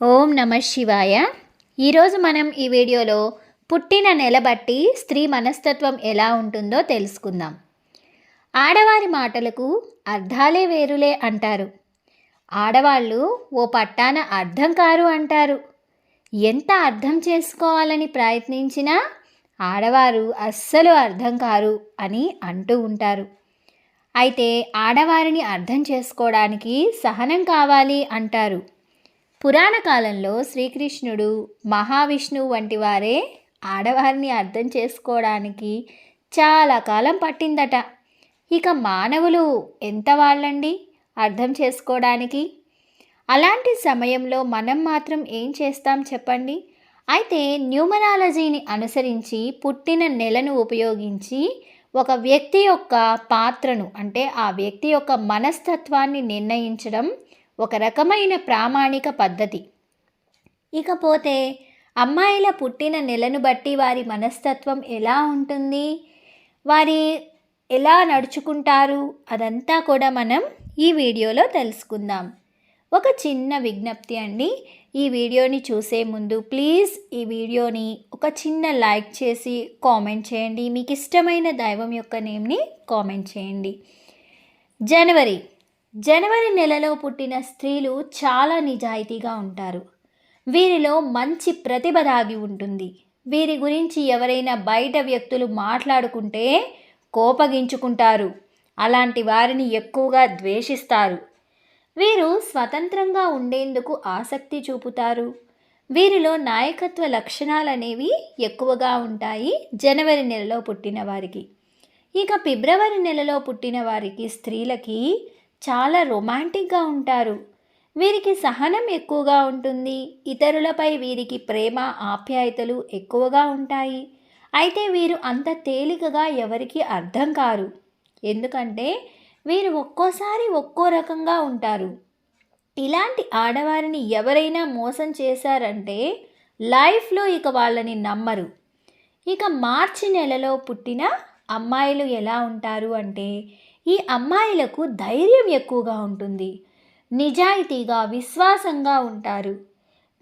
ఓం నమ శివాయ. ఈరోజు మనం ఈ వీడియోలో పుట్టిన నెల బట్టి స్త్రీ మనస్తత్వం ఎలా ఉంటుందో తెలుసుకుందాం. ఆడవారి మాటలకు అర్థాలే వేరులే అంటారు. ఆడవాళ్ళు ఓ పట్టాన అర్థం కారు అంటారు. ఎంత అర్థం చేసుకోవాలని ప్రయత్నించినా ఆడవారు అస్సలు అర్థం కారు అని అంటూ ఉంటారు. అయితే ఆడవారిని అర్థం చేసుకోవడానికి సహనం కావాలి అంటారు. పురాణ కాలంలో శ్రీకృష్ణుడు మహావిష్ణువు వంటి వారే ఆడవారిని అర్థం చేసుకోవడానికి చాలా కాలం పట్టిందట. ఇక మానవులు ఎంత వాళ్ళండి అర్థం చేసుకోవడానికి? అలాంటి సమయంలో మనం మాత్రం ఏం చేస్తాం చెప్పండి? అయితే న్యూమరాలజీని అనుసరించి పుట్టిన నెలను ఉపయోగించి ఒక వ్యక్తి యొక్క పాత్రను అంటే ఆ వ్యక్తి యొక్క మనస్తత్వాన్ని నిర్ణయించడం ఒక రకమైన ప్రామాణిక పద్ధతి. ఇకపోతే అమ్మాయిల పుట్టిన నెలను బట్టి వారి మనస్తత్వం ఎలా ఉంటుంది? వారి ఎలా నడుచుకుంటారు? అదంతా కూడా మనం ఈ వీడియోలో తెలుసుకుందాం. ఒక చిన్న విజ్ఞప్తి అండి. ఈ వీడియోని చూసే ముందు ప్లీజ్ ఈ వీడియోని ఒక చిన్న లైక్ చేసి కామెంట్ చేయండి. మీకు ఇష్టమైన దైవం యొక్క నేమ్ని కామెంట్ చేయండి. జనవరి జనవరి నెలలో పుట్టిన స్త్రీలు చాలా నిజాయితీగా ఉంటారు. వీరిలో మంచి ప్రతిభ దాగి ఉంటుంది. వీరి గురించి ఎవరైనా బయట వ్యక్తులు మాట్లాడుకుంటే కోపగించుకుంటారు. అలాంటి వారిని ఎక్కువగా ద్వేషిస్తారు. వీరు స్వతంత్రంగా ఉండేందుకు ఆసక్తి చూపుతారు. వీరిలో నాయకత్వ లక్షణాలు అనేవి ఎక్కువగా ఉంటాయి జనవరి నెలలో పుట్టిన వారికి. ఇక ఫిబ్రవరి నెలలో పుట్టిన వారికి స్త్రీలకి చాలా రొమాంటిక్గా ఉంటారు. వీరికి సహనం ఎక్కువగా ఉంటుంది. ఇతరులపై వీరికి ప్రేమ ఆప్యాయతలు ఎక్కువగా ఉంటాయి. అయితే వీరు అంత తేలికగా ఎవరికి అర్థం కారు. ఎందుకంటే వీరు ఒక్కోసారి ఒక్కో రకంగా ఉంటారు. ఇలాంటి ఆడవారిని ఎవరైనా మోసం చేశారంటే లైఫ్లో ఇక వాళ్ళని నమ్మరు. ఇక మార్చి నెలలో పుట్టిన అమ్మాయిలు ఎలా ఉంటారు అంటే ఈ అమ్మాయిలకు ధైర్యం ఎక్కువగా ఉంటుంది. నిజాయితీగా విశ్వాసంగా ఉంటారు.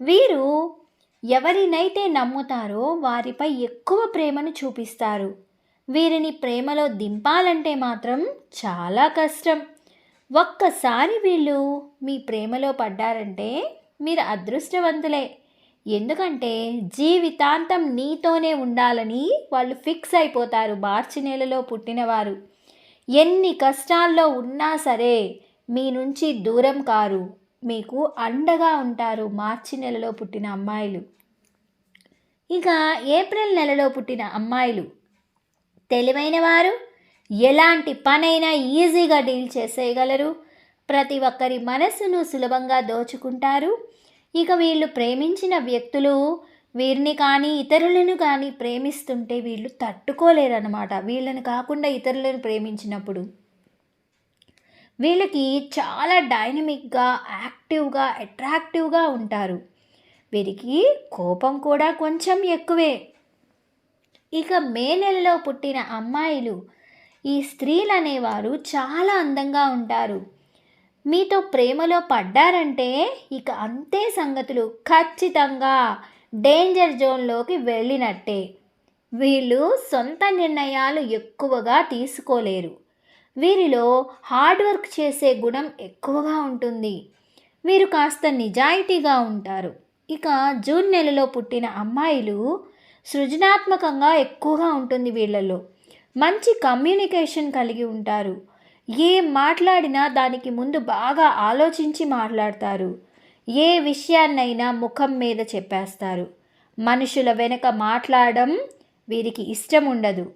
వీరు ఎవరినైతే నమ్ముతారో వారిపై ఎక్కువ ప్రేమను చూపిస్తారు. వీరిని ప్రేమలో దింపాలంటే మాత్రం చాలా కష్టం. ఒక్కసారి వీళ్ళు మీ ప్రేమలో పడ్డారంటే మీరు అదృష్టవంతులే. ఎందుకంటే జీవితాంతం నీతోనే ఉండాలని వాళ్ళు ఫిక్స్ అయిపోతారు. మార్చి నెలలో పుట్టినవారు. ఎన్ని కష్టాల్లో ఉన్నా సరే మీ నుంచి దూరం కారు. మీకు అండగా ఉంటారు మార్చి నెలలో పుట్టిన అమ్మాయిలు. ఇక ఏప్రిల్ నెలలో పుట్టిన అమ్మాయిలు. తెలివైన వారు ఎలాంటి పనైనా ఈజీగా డీల్ చేసేయగలరు. ప్రతి ఒక్కరి మనస్సును సులభంగా దోచుకుంటారు. ఇక వీళ్ళు ప్రేమించిన వ్యక్తులు వీరిని కానీ ఇతరులను కానీ ప్రేమిస్తుంటే వీళ్ళు తట్టుకోలేరన్నమాట. వీళ్ళని కాకుండా ఇతరులను ప్రేమించినప్పుడు వీళ్ళకి చాలా డైనమిక్గా యాక్టివ్గా అట్రాక్టివ్గా ఉంటారు. వీరికి కోపం కూడా కొంచెం ఎక్కువే. ఇక మే నెలలో పుట్టిన అమ్మాయిలు ఈ స్త్రీలు అనేవారు చాలా అందంగా ఉంటారు. మీతో ప్రేమలో పడ్డారంటే ఇక అంతే సంగతులు. ఖచ్చితంగా డేంజర్ జోన్లోకి వెళ్ళినట్టే. వీళ్ళు సొంత నిర్ణయాలు ఎక్కువగా తీసుకోలేరు. వీరిలో హార్డ్ వర్క్ చేసే గుణం ఎక్కువగా ఉంటుంది. వీరు కాస్త నిజాయితీగా ఉంటారు. ఇక జూన్ నెలలో పుట్టిన అమ్మాయిలు సృజనాత్మకంగా ఎక్కువగా ఉంటుంది వీళ్ళలో. మంచి కమ్యూనికేషన్ కలిగి ఉంటారు. ఏం మాట్లాడినా దానికి ముందు బాగా ఆలోచించి మాట్లాడతారు. ఏ విషయాన్నైనా ముఖం మీద చెప్పేస్తారు. మనుషుల వెనక మాట్లాడడం వీరికి ఇష్టం ఉండదు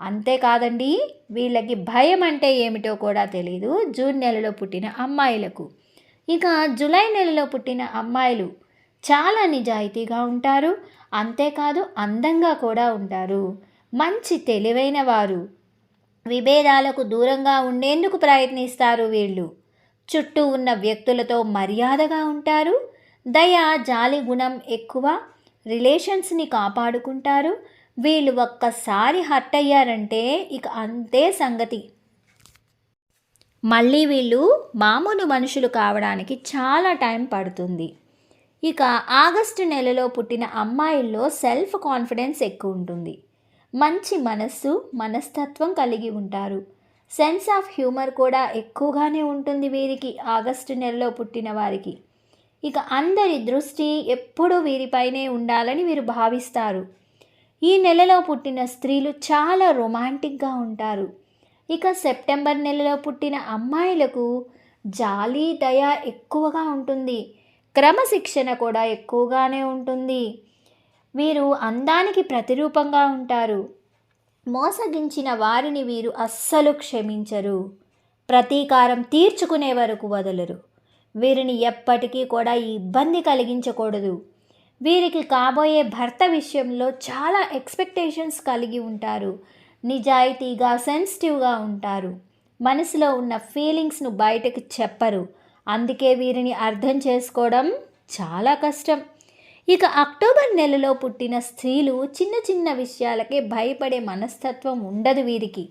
అంతేకాదండి వీళ్ళకి భయం అంటే ఏమిటో కూడా తెలియదు జూన్ నెలలో పుట్టిన అమ్మాయిలకు. ఇక జూలై నెలలో పుట్టిన అమ్మాయిలు చాలా నిజాయితీగా ఉంటారు. అంతేకాదు అందంగా కూడా ఉంటారు. మంచి తెలివైన వారు. విభేదాలకు దూరంగా ఉండేందుకు ప్రయత్నిస్తారు వీళ్ళు. చుట్టూ ఉన్న వ్యక్తులతో మర్యాదగా ఉంటారు. దయ జాలి గుణం ఎక్కువ. రిలేషన్స్ని కాపాడుకుంటారు. వీళ్ళు ఒక్కసారి హర్ట్ అయ్యారంటే ఇక అంతే సంగతి. మళ్ళీ వీళ్ళు మామూలు మనుషులు కావడానికి చాలా టైం పడుతుంది. ఇక ఆగస్టు నెలలో పుట్టిన అమ్మాయిల్లో సెల్ఫ్ కాన్ఫిడెన్స్ ఎక్కువ ఉంటుంది. మంచి మనస్సు మనస్తత్వం కలిగి ఉంటారు. సెన్స్ ఆఫ్ హ్యూమర్ కూడా ఎక్కువగానే ఉంటుంది వీరికి ఆగస్టు నెలలో పుట్టిన వారికి. ఇక అందరి దృష్టి ఎప్పుడూ వీరిపైనే ఉండాలని వీరు భావిస్తారు. ఈ నెలలో పుట్టిన స్త్రీలు చాలా రొమాంటిక్గా ఉంటారు. ఇక సెప్టెంబర్ నెలలో పుట్టిన అమ్మాయిలకు జాలి దయ ఎక్కువగా ఉంటుంది. క్రమశిక్షణ కూడా ఎక్కువగానే ఉంటుంది. వీరు అందానికి ప్రతిరూపంగా ఉంటారు. మోసగించిన వారిని వీరు అస్సలు క్షమించరు. ప్రతీకారం తీర్చుకునే వరకు వదలరు. వీరిని ఎప్పటికీ కూడా ఇబ్బంది కలిగించకూడదు. వీరికి కాబోయే భర్త విషయంలో చాలా ఎక్స్పెక్టేషన్స్ కలిగి ఉంటారు. నిజాయితీగా సెన్సిటివ్గా ఉంటారు. మనసులో ఉన్న ఫీలింగ్స్ను బయటకు చెప్పరు. అందుకే వీరిని అర్థం చేసుకోవడం చాలా కష్టం. ఇక అక్టోబర్ నెలలో పుట్టిన స్త్రీలు చిన్న చిన్న విషయాలకే భయపడే మనస్తత్వం ఉండదు వీరికి.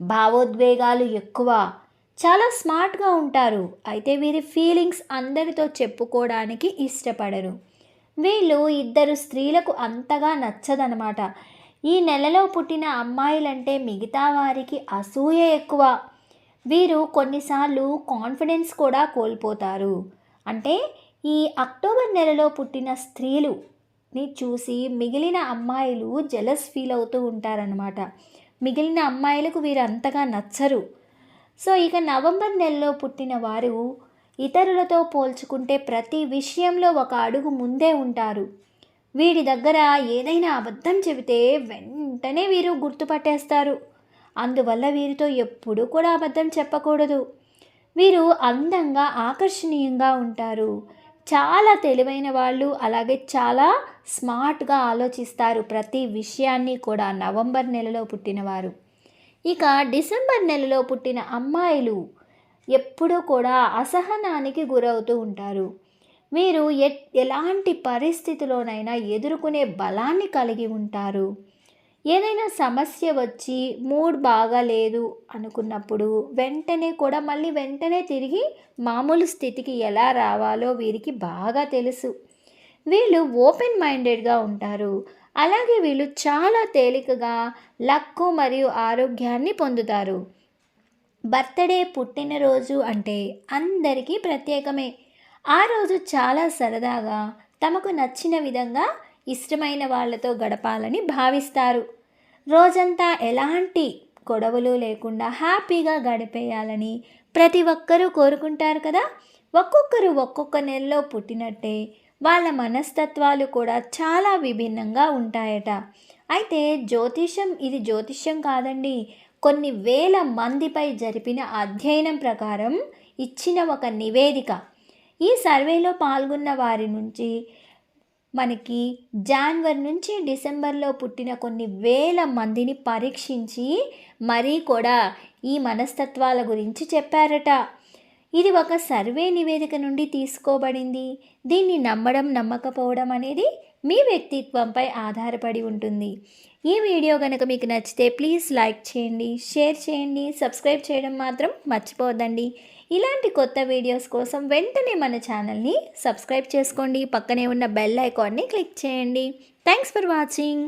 భావోద్వేగాలు ఎక్కువ. చాలా స్మార్ట్గా ఉంటారు. అయితే వీరి ఫీలింగ్స్ అందరితో చెప్పుకోవడానికి ఇష్టపడరు. వీళ్ళు ఇద్దరు స్త్రీలకు అంతగా నచ్చదనమాట. ఈ నెలలో పుట్టిన అమ్మాయిలంటే మిగతా వారికి అసూయ ఎక్కువ. వీరు కొన్నిసార్లు కాన్ఫిడెన్స్ కూడా కోల్పోతారు. అంటే ఈ అక్టోబర్ నెలలో పుట్టిన స్త్రీలుని చూసి మిగిలిన అమ్మాయిలు జలస్ ఫీల్ అవుతూ ఉంటారనమాట మిగిలిన అమ్మాయిలకు వీరు అంతగా నచ్చరు. సో ఇక నవంబర్ నెలలో పుట్టిన వారు ఇతరులతో పోల్చుకుంటే ప్రతి విషయంలో ఒక అడుగు ముందే ఉంటారు. వీరి దగ్గర ఏదైనా అబద్ధం చెబితే వెంటనే వీరు గుర్తుపట్టేస్తారు. అందువల్ల వీరితో ఎప్పుడూ కూడా అబద్ధం చెప్పకూడదు. వీరు అందంగా ఆకర్షణీయంగా ఉంటారు. చాలా తెలివైన వాళ్ళు అలాగే చాలా స్మార్ట్గా ఆలోచిస్తారు ప్రతి విషయాన్ని కూడా నవంబర్ నెలలో పుట్టినవారు. ఇక డిసెంబర్ నెలలో పుట్టిన అమ్మాయిలు ఎప్పుడూ కూడా అసహనానికి గురవుతూ ఉంటారు. మీరు ఎ ఎలాంటి పరిస్థితిలోనైనా ఎదుర్కొనే బలాన్ని కలిగి ఉంటారు. ఏదైనా సమస్య వచ్చి మూడ్ బాగాలేదు అనుకున్నప్పుడు వెంటనే కూడా మళ్ళీ వెంటనే తిరిగి మామూలు స్థితికి ఎలా రావాలో వీరికి బాగా తెలుసు. వీళ్ళు ఓపెన్ మైండెడ్గా ఉంటారు. అలాగే వీళ్ళు చాలా తేలికగా లక్కు మరియు ఆరోగ్యాన్ని పొందుతారు. బర్త్డే పుట్టినరోజు అంటే అందరికీ ప్రత్యేకమే. ఆ రోజు చాలా సరదాగా తమకు నచ్చిన విధంగా ఇష్టమైన వాళ్ళతో గడపాలని భావిస్తారు. రోజంతా ఎలాంటి గొడవలు లేకుండా హ్యాపీగా గడిపేయాలని ప్రతి ఒక్కరూ కోరుకుంటారు కదా? ఒక్కొక్కరు ఒక్కొక్క నెలలో పుట్టినట్టే వాళ్ళ మనస్తత్వాలు కూడా చాలా విభిన్నంగా ఉంటాయట. అయితే జ్యోతిషం ఇది జ్యోతిష్యం కాదండి. కొన్ని వేల మందిపై జరిపిన అధ్యయనం ప్రకారం ఇచ్చిన ఒక నివేదిక. ఈ సర్వేలో పాల్గొన్న వారి నుంచి మనకి జాన్వరి నుంచి డిసెంబర్లో పుట్టిన కొన్ని వేల మందిని పరీక్షించి మరీ కూడా ఈ మనస్తత్వాల గురించి చెప్పారట. ఇది ఒక సర్వే నివేదిక నుండి తీసుకోబడింది. దీన్ని నమ్మడం నమ్మకపోవడం అనేది మీ వ్యక్తిత్వంపై ఆధారపడి ఉంటుంది. ఈ వీడియో కనుక మీకు నచ్చితే ప్లీజ్ లైక్ చేయండి షేర్ చేయండి సబ్స్క్రైబ్ చేయడం మాత్రం మర్చిపోవద్దండి. ఇలాంటి కొత్త వీడియోస్ కోసం వెంటనే మన ఛానల్ని సబ్స్క్రైబ్ చేసుకోండి. పక్కనే ఉన్న బెల్ ఐకాన్ని క్లిక్ చేయండి. Thanks for watching